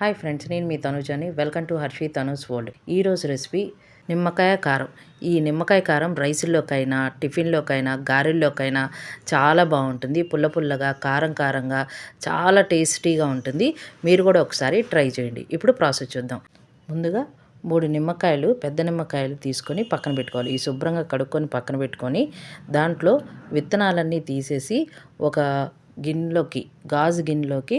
Hi friends నేను మీ తనుజని. Welcome to Harshi Tanuj world. ఈరోజు రెసిపీ నిమ్మకాయ కారం. ఈ నిమ్మకాయ కారం రైసుల్లోకైనా టిఫిన్లోకైనా గారెల్లోకైనా చాలా బాగుంటుంది. పుల్ల పుల్లగా కారం కారంగా చాలా టేస్టీగా ఉంటుంది. మీరు కూడా ఒకసారి ట్రై చేయండి. ఇప్పుడు ప్రాసెస్ చూద్దాం. ముందుగా మూడు నిమ్మకాయలు పెద్ద నిమ్మకాయలు తీసుకొని పక్కన పెట్టుకోవాలి. ఈ శుభ్రంగా కడుక్కొని పక్కన పెట్టుకొని దాంట్లో విత్తనాలన్నీ తీసేసి ఒక గిన్నెలోకి గాజు గిన్నెలోకి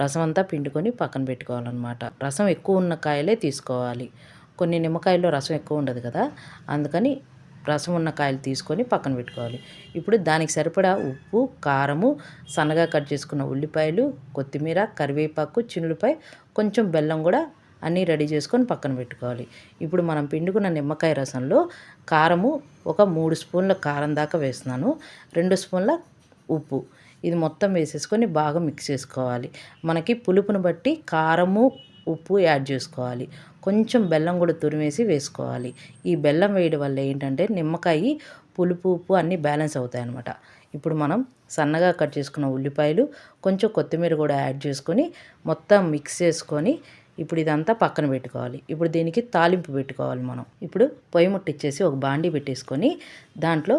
రసం అంతా పిండుకొని పక్కన పెట్టుకోవాలన్నమాట. రసం ఎక్కువ ఉన్న కాయలే తీసుకోవాలి. కొన్ని నిమ్మకాయల్లో రసం ఎక్కువ ఉండదు కదా అందుకని రసం ఉన్న కాయలు తీసుకొని పక్కన పెట్టుకోవాలి. ఇప్పుడు దానికి సరిపడా ఉప్పు కారము సన్నగా కట్ చేసుకున్న ఉల్లిపాయలు కొత్తిమీర కరివేపాకు చిన్నులపై కొంచెం బెల్లం కూడా అన్నీ రెడీ చేసుకొని పక్కన పెట్టుకోవాలి. ఇప్పుడు మనం పిండుకున్న నిమ్మకాయ రసంలో కారము ఒక మూడు స్పూన్ల కారం దాకా వేస్తున్నాను. రెండు స్పూన్ల ఉప్పు. ఇది మొత్తం వేసేసుకొని బాగా మిక్స్ చేసుకోవాలి. మనకి పులుపును బట్టి కారము ఉప్పు యాడ్ చేసుకోవాలి. కొంచెం బెల్లం కూడా తురిమేసి వేసుకోవాలి. ఈ బెల్లం వేయడం వల్ల ఏంటంటే నిమ్మకాయ పులుపు ఉప్పు అన్నీ బ్యాలెన్స్ అవుతాయి అన్నమాట ఇప్పుడు మనం సన్నగా కట్ చేసుకున్న ఉల్లిపాయలు కొంచెం కొత్తిమీర కూడా యాడ్ చేసుకొని మొత్తం మిక్స్ చేసుకొని ఇప్పుడు ఇదంతా పక్కన పెట్టుకోవాలి. ఇప్పుడు దీనికి తాలింపు పెట్టుకోవాలి మనం. ఇప్పుడు పొయ్యి ముట్టిచ్చేసి ఒక బాండీ పెట్టేసుకొని దాంట్లో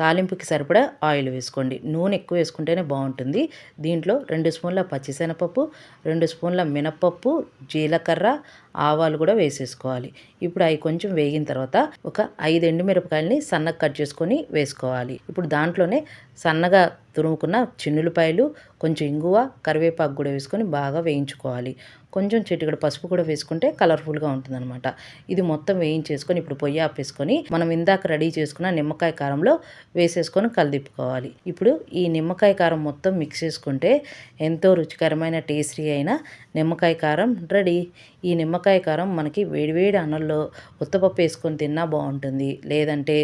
తాలింపుకి సరిపడా ఆయిల్ వేసుకోండి. నూనె ఎక్కువ వేసుకుంటేనే బాగుంటుంది. దీంట్లో రెండు స్పూన్ల పచ్చిశనగపప్పు రెండు స్పూన్ల మినప్పప్పు జీలకర్ర ఆవాలు కూడా వేసేసుకోవాలి. ఇప్పుడు అవి కొంచెం వేగిన తర్వాత ఒక ఐదు ఎండుమిరపకాయలని సన్నగా కట్ చేసుకొని వేసుకోవాలి. ఇప్పుడు దాంట్లోనే సన్నగా తురుముకున్న చిన్నులపాయలు కొంచెం ఇంగువ కరివేపాకు కూడా వేసుకొని బాగా వేయించుకోవాలి. కొంచెం చిటికడ పసుపు కూడా వేసుకుంటే కలర్ఫుల్గా ఉంటుందన్నమాట. ఇది మొత్తం వేయించేసుకొని ఇప్పుడు పొయ్యి ఆపేసుకొని మనం ఇందాక రెడీ చేసుకున్న నిమ్మకాయ కారంలో వేసేసుకొని కలిదిప్పుకోవాలి. ఇప్పుడు ఈ నిమ్మకాయ కారం మొత్తం మిక్స్ చేసుకుంటే ఎంతో రుచికరమైన టేస్టీ అయిన నిమ్మకాయ కారం రెడీ. ఈ నిమ్మకాయ కారం మనకి వేడివేడి అన్నంలో ఉత్తపప్పు వేసుకొని తిన్నా బాగుంటుంది. లేదంటే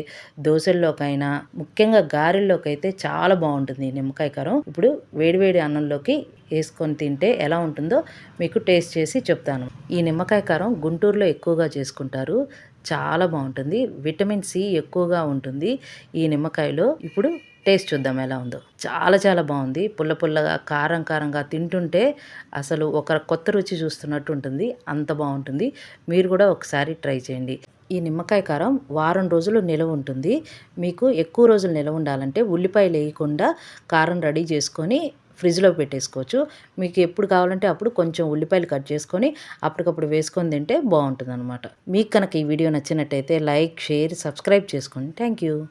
దోశల్లోకైనా ముఖ్యంగా గారెల్లోకి అయితే చాలా బాగుంటుంది. నిమ్మకాయ కారం. ఇప్పుడు వేడివేడి అన్నంలోకి వేసుకొని తింటే ఎలా ఉంటుందో మీకు టేస్ట్ చేసి చెప్తాను. ఈ నిమ్మకాయ కారం గుంటూరులో ఎక్కువగా చేసుకుంటారు. చాలా బాగుంటుంది. విటమిన్ సి ఎక్కువగా ఉంటుంది ఈ నిమ్మకాయలో. ఇప్పుడు టేస్ట్ చూద్దాం ఎలా ఉందో. చాలా చాలా బాగుంది. పుల్ల పుల్లగా కారం కారంగా తింటుంటే అసలు ఒక కొత్త రుచి చూస్తున్నట్టు ఉంటుంది. అంత బాగుంటుంది. మీరు కూడా ఒకసారి ట్రై చేయండి. ఈ నిమ్మకాయ కారం వారం రోజులు నిలవ ఉంటుంది. మీకు ఎక్కువ రోజులు నిలవ ఉండాలంటే ఉల్లిపాయలు వేయకుండా కారం రెడీ చేసుకొని ఫ్రిడ్జ్లో పెట్టేసుకోవచ్చు. మీకు ఎప్పుడు కావాలంటే అప్పుడు కొంచెం ఉల్లిపాయలు కట్ చేసుకొని అప్పటికప్పుడు వేసుకొని తింటే బాగుంటుంది అనమాట మీకు కనుక ఈ వీడియో నచ్చినట్టయితే లైక్ షేర్ సబ్స్క్రైబ్ చేసుకోండి థ్యాంక్ యూ